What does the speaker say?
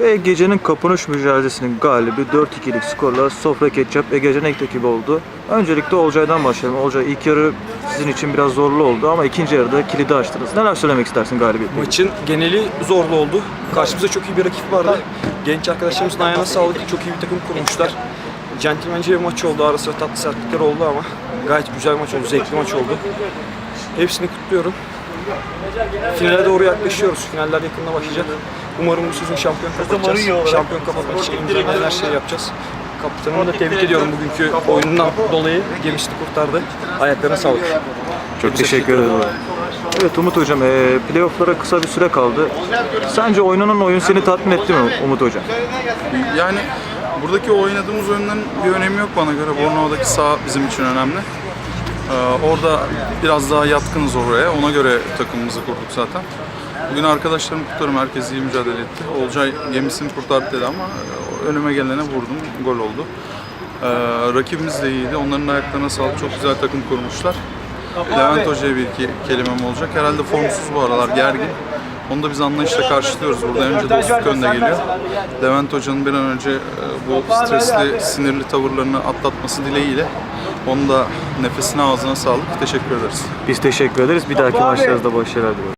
Ve gecenin kapanış mücadelesinin galibi 4-2'lik skorla Sofra Ketçap Egecan Ek ekibi oldu. Öncelikle Olcay'dan başlayalım. Olcay ilk yarı sizin için biraz zorlu oldu ama ikinci yarıda kilidi açtınız. Neler söylemek istersin galibiyet? Maçın geneli zorlu oldu. Karşımızda çok iyi bir rakip vardı. Genç arkadaşlarımızın ayağına sağlık. Çok iyi bir takım kurmuşlar. Centilmence bir maç oldu. Ara sıra tatlı sertlikler oldu ama gayet güzel maç oldu. Zevkli maç oldu. Hepsini kutluyorum. Finale doğru yaklaşıyoruz. Finaller yakında başlayacak. Umarım bu sezon şampiyon kapatacağız. Şampiyon kapatmak için elimizden her şeyi yapacağız. Kaptanımı da tebrik ediyorum bugünkü oyunundan dolayı. Gemisini kurtardı. Ayaklarına sağlık. Çok teşekkür ederim. Evet Umut Hocam, e, playofflara kısa bir süre kaldı. Sence oynanan oyun seni tatmin etti mi Umut Hocam? Yani buradaki oynadığımız oyunların bir önemi yok bana göre. Bornova'daki saha bizim için önemli. Ee, orada biraz daha yatkınız oraya. Ona göre takımımızı kurduk zaten. Bugün arkadaşlarımı kutlarım. Herkes iyi mücadele etti. Olcay gemisini kurtardı dedi ama e, önüme gelene vurdum. Gol oldu. Ee, rakibimiz de iyiydi. Onların ayaklarına sağlık. Çok güzel takım kurmuşlar. Levent Hoca'ya bir iki kelimem olacak. Herhalde formsuz bu aralar. Gergin. Onu da biz anlayışla karşılıyoruz. Burada önce dostluk önde geliyor. Levent Hoca'nın bir an önce e, bu stresli, sinirli tavırlarını atlatması dileğiyle onun da nefesine ağzına sağlık. Teşekkür ederiz. Biz teşekkür ederiz. Bir dahaki maçlarınızda başarılar diliyorum.